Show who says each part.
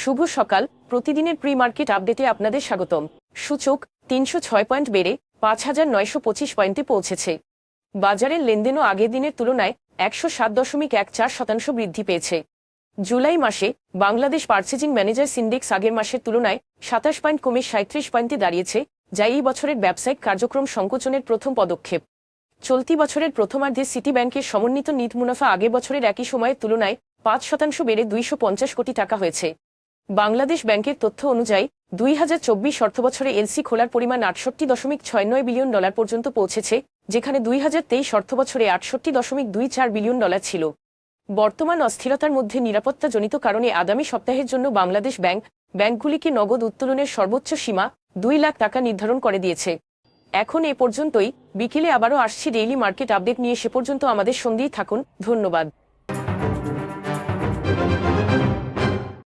Speaker 1: শুভ সকাল। প্রতিদিনের pre market আপডেটে আপনাদের স্বাগতম। সূচক তিনশো ছয় পয়েন্ট বেড়ে পাঁচ হাজার নয়শো পঁচিশ পয়েন্টে পৌঁছেছে। বাজারের লেনদেনও আগের দিনের তুলনায় একশো সাত দশমিক এক চার শতাংশ বৃদ্ধি পেয়েছে। জুলাই মাসে বাংলাদেশ পার্চেজিং ম্যানেজার্স ইন্ডেক্স আগের মাসের তুলনায় সাতাশ পয়েন্ট কমে সাঁত্রিশ পয়েন্টে দাঁড়িয়েছে, যা এই বছরের ব্যবসায়িক কার্যক্রম সংকোচনের প্রথম পদক্ষেপ। চলতি বছরের প্রথমার্ধে সিটি ব্যাংকের সমন্বিত নিট মুনাফা আগের বছরের একই সময়ের তুলনায় পাঁচ শতাংশ বেড়ে দুইশো পঞ্চাশ কোটি টাকা হয়েছে। বাংলাদেশ ব্যাংকের তথ্য অনুযায়ী, দুই হাজার চব্বিশ অর্থবছরে এলসি খোলার পরিমাণ আটষট্টি দশমিক ছয় নয় বিলিয়ন ডলার পর্যন্ত পৌঁছেছে, যেখানে দুই হাজার তেইশ অর্থবছরে আটষট্টি দশমিক দুই চার বিলিয়ন ডলার ছিল। বর্তমান অস্থিরতার মধ্যে নিরাপত্তাজনিত কারণে আগামী সপ্তাহের জন্য বাংলাদেশ ব্যাংক, ব্যাংকগুলিকে নগদ উত্তোলনের সর্বোচ্চ সীমা দুই লাখ টাকা নির্ধারণ করে দিয়েছে। এখন এ পর্যন্তই, বিকেলে আবারও আসছি ডেইলি মার্কেট আপডেট নিয়ে, সে পর্যন্ত আমাদের সঙ্গেই থাকুন, ধন্যবাদ।